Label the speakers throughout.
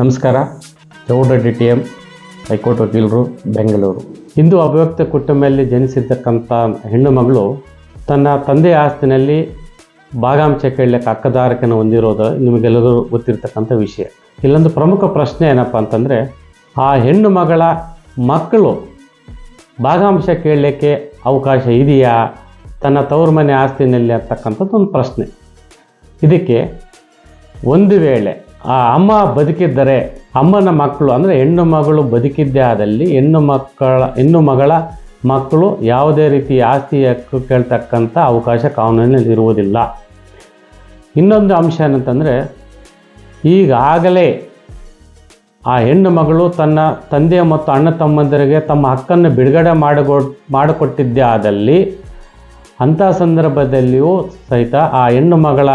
Speaker 1: ನಮಸ್ಕಾರ. Chowda D T M, high court ವಕೀಲರು, ಬೆಂಗಳೂರು. ಹಿಂದೂ ಅಭಿವ್ಯಕ್ತ ಕುಟುಂಬದಲ್ಲಿ ಜನಿಸಿರ್ತಕ್ಕಂಥ ಹೆಣ್ಣು ಮಗಳು ತನ್ನ ತಂದೆಯ ಆಸ್ತಿನಲ್ಲಿ ಭಾಗಾಂಶ ಕೇಳಲಿಕ್ಕೆ ಹಕ್ಕದಾರಕನ ಹೊಂದಿರೋದು ನಿಮಗೆಲ್ಲರೂ ಗೊತ್ತಿರ್ತಕ್ಕಂಥ ವಿಷಯ. ಇಲ್ಲೊಂದು ಪ್ರಮುಖ ಪ್ರಶ್ನೆ ಏನಪ್ಪ ಅಂತಂದರೆ, ಆ ಹೆಣ್ಣು ಮಗಳ ಮಕ್ಕಳು ಭಾಗಾಂಶ ಕೇಳಲಿಕ್ಕೆ ಅವಕಾಶ ಇದೆಯಾ? ತನ್ನ ತವರು ಮನೆ ಆಸ್ತಿನಲ್ಲಿ ಅಂತಕ್ಕಂಥದ್ದು ಒಂದು ಪ್ರಶ್ನೆ. ಇದಕ್ಕೆ ಒಂದು ವೇಳೆ ಆ ಅಮ್ಮ ಬದುಕಿದ್ದರೆ ಅಮ್ಮನ ಮಕ್ಕಳು ಅಂದರೆ ಹೆಣ್ಣು ಮಗಳು ಬದುಕಿದ್ದೇ ಆದಲ್ಲಿ ಹೆಣ್ಣು ಮಕ್ಕಳ, ಹೆಣ್ಣು ಮಗಳ ಮಕ್ಕಳು ಯಾವುದೇ ರೀತಿ ಆಸ್ತಿ ಹಕ್ಕು ಕೇಳ್ತಕ್ಕಂಥ ಅವಕಾಶ ಕಾನೂನಿನಲ್ಲಿ ಇರುವುದಿಲ್ಲ. ಇನ್ನೊಂದು ಅಂಶ ಏನಂತಂದರೆ ಈಗಾಗಲೇ ಆ ಹೆಣ್ಣು ಮಗಳು ತನ್ನ ತಂದೆ ಮತ್ತು ಅಣ್ಣ ತಮ್ಮಂದಿರಿಗೆ ತಮ್ಮ ಹಕ್ಕನ್ನು ಬಿಡುಗಡೆ ಮಾಡಿಕೊ ಮಾಡಿಕೊಟ್ಟಿದ್ದೇ ಆದಲ್ಲಿ ಅಂಥ ಸಂದರ್ಭದಲ್ಲಿಯೂ ಸಹಿತ ಆ ಹೆಣ್ಣು ಮಗಳ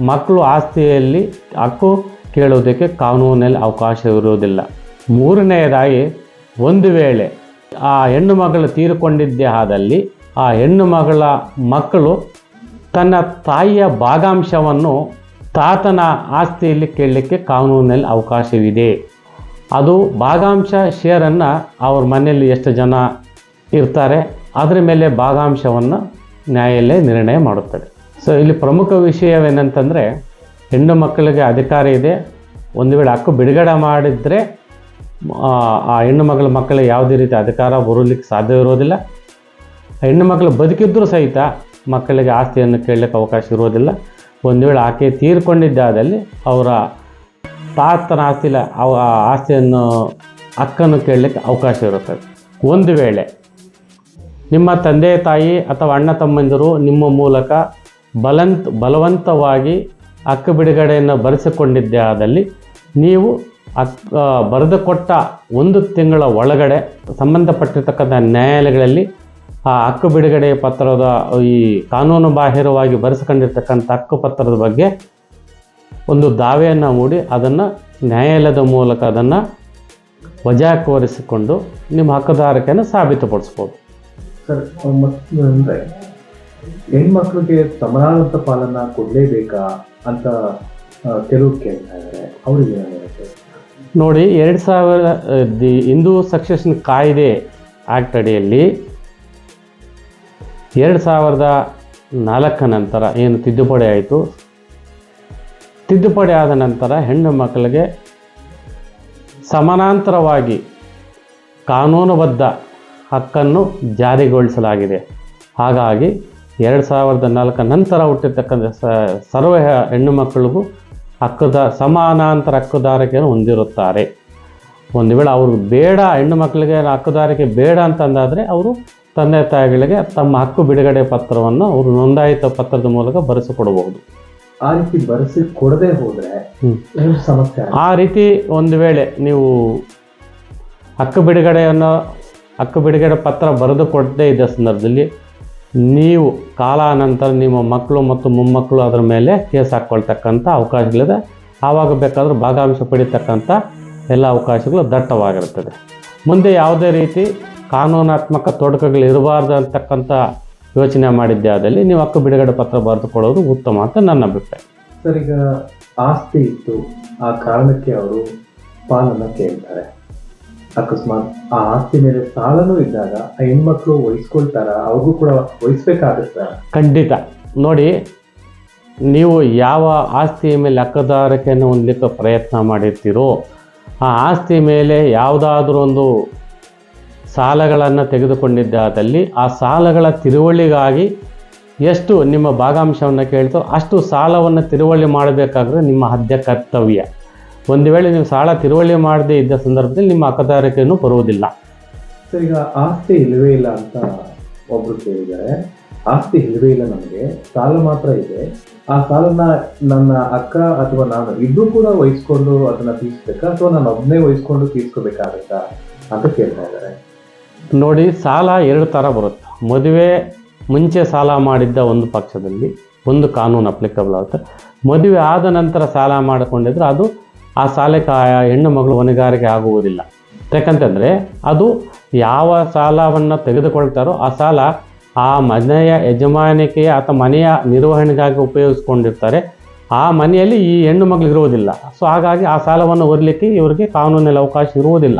Speaker 1: ಮಕ್ಕಳು ಆಸ್ತಿಯಲ್ಲಿ ಹಕ್ಕು ಕೇಳುವುದಕ್ಕೆ ಕಾನೂನಲ್ಲಿ ಅವಕಾಶವಿರುವುದಿಲ್ಲ ಮೂರನೆಯದಾಗಿ, ಒಂದು ವೇಳೆ ಆ ಹೆಣ್ಣು ಮಗಳು ತೀರಿಕೊಂಡಿದ್ದೇ ಆದಲ್ಲಿ, ಆ ಹೆಣ್ಣು ಮಗಳ ಮಕ್ಕಳು ತನ್ನ ತಾಯಿಯ ಭಾಗಾಂಶವನ್ನು ತಾತನ ಆಸ್ತಿಯಲ್ಲಿ ಕೇಳಲಿಕ್ಕೆ ಕಾನೂನಲ್ಲಿ ಅವಕಾಶವಿದೆ. ಅದು ಭಾಗಾಂಶ ಶೇರನ್ನು ಅವ್ರ ಮನೆಯಲ್ಲಿ ಎಷ್ಟು ಜನ ಇರ್ತಾರೆ, ಅದರ ಮೇಲೆ ಭಾಗಾಂಶವನ್ನು ನ್ಯಾಯಾಲಯ ನಿರ್ಣಯ ಮಾಡುತ್ತದೆ. ಸೊ ಇಲ್ಲಿ ಪ್ರಮುಖ ವಿಷಯವೇನಂತಂದರೆ ಹೆಣ್ಣು ಮಕ್ಕಳಿಗೆ ಅಧಿಕಾರ ಇದೆ. ಒಂದು ವೇಳೆ ಹಕ್ಕು ಬಿಡುಗಡೆ ಮಾಡಿದರೆ, ಆ ಹೆಣ್ಣು ಮಗಳ ಮಕ್ಕಳಿಗೆ ಯಾವುದೇ ರೀತಿ ಅಧಿಕಾರ ಬರಲಿಕ್ಕೆ ಸಾಧ್ಯ ಇರೋದಿಲ್ಲ ಹೆಣ್ಣು ಮಕ್ಕಳು ಬದುಕಿದ್ದರೂ ಸಹಿತ ಮಕ್ಕಳಿಗೆ ಆಸ್ತಿಯನ್ನು ಕೇಳಲಿಕ್ಕೆ ಅವಕಾಶ ಇರೋದಿಲ್ಲ ಒಂದು ವೇಳೆ ಆಕೆ ತೀರ್ಕೊಂಡಿದ್ದಾದಲ್ಲಿ ಅವರ ತಾತನ ಆಸ್ತಿಲ ಅವ ಆಸ್ತಿಯನ್ನು, ಹಕ್ಕನ್ನು ಕೇಳಲಿಕ್ಕೆ ಅವಕಾಶ ಇರುತ್ತದೆ. ಒಂದು ವೇಳೆ ನಿಮ್ಮ ತಂದೆ ತಾಯಿ ಅಥವಾ ಅಣ್ಣ ತಮ್ಮಂದಿರು ನಿಮ್ಮ ಮೂಲಕ ಬಲಂತ್, ಬಲವಂತವಾಗಿ ಹಕ್ಕು ಬಿಡುಗಡೆಯನ್ನು ಬರೆಸಿಕೊಂಡಿದ್ದೆ ಆದಲ್ಲಿ ನೀವು ಬರೆದು ಕೊಟ್ಟ ಒಂದು ತಿಂಗಳ ಒಳಗಡೆ ಸಂಬಂಧಪಟ್ಟಿರ್ತಕ್ಕಂಥ ನ್ಯಾಯಾಲಯಗಳಲ್ಲಿ ಆ ಹಕ್ಕು ಬಿಡುಗಡೆ ಪತ್ರದ ಈ ಕಾನೂನು ಬಾಹಿರವಾಗಿ ಬರೆಸ್ಕೊಂಡಿರ್ತಕ್ಕಂಥ ಹಕ್ಕು ಪತ್ರದ ಬಗ್ಗೆ ಒಂದು ದಾವೆಯನ್ನು ಮೂಡಿ ಅದನ್ನು ನ್ಯಾಯಾಲಯದ ಮೂಲಕ ಅದನ್ನು ವಜಾಕೋರಿಸಿಕೊಂಡು ನಿಮ್ಮ ಹಕ್ಕುದಾರಿಕೆಯನ್ನು ಸಾಬೀತುಪಡಿಸ್ಬೋದು.
Speaker 2: ಸರ್ ಹೆಣ್ಮಕ್ಳಿಗೆ ಸಮಾನಂತ ಪಾಲನ್ನ ಕೊಡ್ಲೇಬೇಕಾ ಅಂತ ಕೆಲವು ಕೇಳ್ತಾ ಇದ್ದಾರೆ ಅವ್ರಿಗೆ
Speaker 1: ನೋಡಿ, ಎರಡು ಸಾವಿರ ದಿ, ಹಿಂದೂ ಸಕ್ಸೆಷನ್ ಕಾಯ್ದೆ ಆ್ಯಕ್ಟ್ ಅಡಿಯಲ್ಲಿ ಎರಡು ಸಾವಿರದ ನಾಲ್ಕ ನಂತರ ಏನು ತಿದ್ದುಪಡಿ ಆಯಿತು? ತಿದ್ದುಪಡಿ ಆದ ನಂತರ ಹೆಣ್ಣು ಮಕ್ಕಳಿಗೆ ಸಮಾನಾಂತರವಾಗಿ ಕಾನೂನುಬದ್ಧ ಹಕ್ಕನ್ನು ಜಾರಿಗೊಳಿಸಲಾಗಿದೆ. ಹಾಗಾಗಿ ಎರಡು ಸಾವಿರದ ನಾಲ್ಕು ನಂತರ ಹುಟ್ಟಿರ್ತಕ್ಕಂಥ ಸ ಸರ್ವ ಹೆಣ್ಣು ಮಕ್ಕಳಿಗೂ ಹಕ್ಕುದ ಸಮಾನಾಂತರ ಹಕ್ಕುದಾರಿಕೆಯನ್ನು ಹೊಂದಿರುತ್ತಾರೆ. ಒಂದು ವೇಳೆ ಅವರು ಬೇಡ ಹೆಣ್ಣು ಮಕ್ಕಳಿಗೆ ಹಕ್ಕುದಾರಿಕೆ ಬೇಡ ಅಂತಂದಾದರೆ ಅವರು ತಂದೆ ತಾಯಿಗಳಿಗೆ ತಮ್ಮ ಹಕ್ಕು ಬಿಡುಗಡೆ ಪತ್ರವನ್ನು ಅವರು ನೋಂದಾಯಿತ ಪತ್ರದ ಮೂಲಕ ಬರೆಸಿಕೊಡಬಹುದು.
Speaker 2: ಆ ರೀತಿ ಬರೆಸಿ ಕೊಡದೆ ಹೋದರೆ ಸಮಸ್ಯೆ?
Speaker 1: ಆ ರೀತಿ ಒಂದು ವೇಳೆ ನೀವು ಹಕ್ಕು ಬಿಡುಗಡೆಯನ್ನು ಹಕ್ಕು ಬಿಡುಗಡೆ ಪತ್ರ ಬರೆದು ಕೊಡದೇ ಇದ್ದ ಸಂದರ್ಭದಲ್ಲಿ ನೀವು ಕಾಲಾನಂತರ ನಿಮ್ಮ ಮಕ್ಕಳು ಮತ್ತು ಮೊಮ್ಮಕ್ಕಳು ಅದರ ಮೇಲೆ ಕೇಸ್ ಹಾಕ್ಕೊಳ್ತಕ್ಕಂಥ ಅವಕಾಶಗಳಿದೆ ಆವಾಗ ಬೇಕಾದರೂ ಭಾಗಾಂಶ ಪಡಿತಕ್ಕಂಥ ಎಲ್ಲ ಅವಕಾಶಗಳು ದಟ್ಟವಾಗಿರುತ್ತದೆ. ಮುಂದೆ ಯಾವುದೇ ರೀತಿ ಕಾನೂನಾತ್ಮಕ ತೊಡಕುಗಳು ಇರಬಾರ್ದು ಅಂತಕ್ಕಂಥ ಯೋಚನೆ ಮಾಡಿದ್ದೆ ಆದಲ್ಲಿ ನೀವು ಹಕ್ಕು ಬಿಡುಗಡೆ ಪತ್ರ ಬರೆದುಕೊಳ್ಳೋದು ಉತ್ತಮ ಅಂತ ನನ್ನ ಅಭಿಪ್ರಾಯ.
Speaker 2: ಸರ್, ಈಗ ಆಸ್ತಿ ಇತ್ತು. ಆ ಕಾರಣಕ್ಕೆ ಅವರು ಪಾಲನ್ನು ಕೇಳ್ತಾರೆ. ಅಕಸ್ಮಾತ್ ಆ ಆಸ್ತಿ ಮೇಲೆ ಸಾಲನೂ ಇದ್ದಾಗ ಆ ಹೆಣ್ಮಕ್ಳು ವಹಿಸ್ಕೊಳ್ತಾರ? ಅವ್ರಿಗೂ ಕೂಡ ವಹಿಸ್ಬೇಕಾಗತ್ತ?
Speaker 1: ಖಂಡಿತ. ನೋಡಿ, ನೀವು ಯಾವ ಆಸ್ತಿಯ ಮೇಲೆ ಅಕ್ಕದಾರಕೆಯನ್ನು ಹೊಂದಲಿಕ್ಕೆ ಪ್ರಯತ್ನ ಮಾಡಿರ್ತೀರೋ, ಆ ಆಸ್ತಿ ಮೇಲೆ ಯಾವುದಾದ್ರೂ ಒಂದು ಸಾಲಗಳನ್ನು ತೆಗೆದುಕೊಂಡಿದ್ದಾದಲ್ಲಿ ಆ ಸಾಲಗಳ ತಿರುವಳಿಗಾಗಿ ಎಷ್ಟು ನಿಮ್ಮ ಭಾಗಾಂಶವನ್ನು ಕೇಳ್ತೋ ಅಷ್ಟು ಸಾಲವನ್ನು ತಿರುವಳಿ ಮಾಡಬೇಕಾದ್ರೆ ನಿಮ್ಮ ಆದ್ಯ ಕರ್ತವ್ಯ. ಒಂದು ವೇಳೆ ನೀವು ಸಾಲ ತಿರುವಳಿ ಮಾಡದೇ ಇದ್ದ ಸಂದರ್ಭದಲ್ಲಿ ನಿಮ್ಮ ಅಕತಾರಿಕೆಯನ್ನು ಬರುವುದಿಲ್ಲ.
Speaker 2: ಸರ್ ಈಗ ಆಸ್ತಿ ಇಲ್ಲವೇ ಇಲ್ಲ ಅಂತ ಒಬ್ರು ಕೇಳಿದ್ದಾರೆ. ಆಸ್ತಿ ಇಲ್ಲವೇ ಇಲ್ಲ ನಮಗೆ. ಸಾಲ ಮಾತ್ರ ಇದೆ. ಆ ಸಾಲನ ನನ್ನ ಅಕ್ಕ ಅಥವಾ ನಾನು ಇಬ್ಬರು ಕೂಡ ವಹಿಸ್ಕೊಂಡು ಅದನ್ನ ತೀರಿಸ್ಬೇಕಾ? ಅಥವಾ ನಾನು ಒಬ್ಬನೇ ವಹಿಸ್ಕೊಂಡು ತೀರ್ಸ್ಕೋಬೇಕಾಗತ್ತಾ ಅಂತ ಕೇಳ್ತಾ ಇದ್ದಾರೆ.
Speaker 1: ನೋಡಿ ಸಾಲ ಎರಡು ಥರ ಬರುತ್ತೆ. ಮದುವೆ ಮುಂಚೆ ಸಾಲ ಮಾಡಿದ್ದ ಒಂದು ಪಕ್ಷದಲ್ಲಿ ಒಂದು ಕಾನೂನು ಅಪ್ಲಿಕಬಲ್ ಆಗುತ್ತೆ. ಮದುವೆ ಆದ ನಂತರ ಸಾಲ ಮಾಡಿಕೊಂಡಿದ್ರೆ ಅದು ಆ ಸಾಲಕ್ಕೆ ಆ ಹೆಣ್ಣು ಮಗಳು ಹೊಣೆಗಾರಿಕೆ ಆಗುವುದಿಲ್ಲ. ಯಾಕಂತಂದರೆ ಅದು ಯಾವ ಸಾಲವನ್ನು ತೆಗೆದುಕೊಳ್ತಾರೋ ಆ ಸಾಲ ಆ ಮನೆಯ ಯಜಮಾನಿಕೆಯ ಅಥವಾ ಮನೆಯ ನಿರ್ವಹಣೆಗಾಗಿ ಉಪಯೋಗಿಸ್ಕೊಂಡಿರ್ತಾರೆ. ಆ ಮನೆಯಲ್ಲಿ ಈ ಹೆಣ್ಣು ಮಗಳು ಇರುವುದಿಲ್ಲ. ಸೊ ಹಾಗಾಗಿ ಆ ಸಾಲವನ್ನು ಹೊರಲಿಕ್ಕೆ ಇವರಿಗೆ ಕಾನೂನಲ್ಲಿ ಅವಕಾಶ ಇರುವುದಿಲ್ಲ.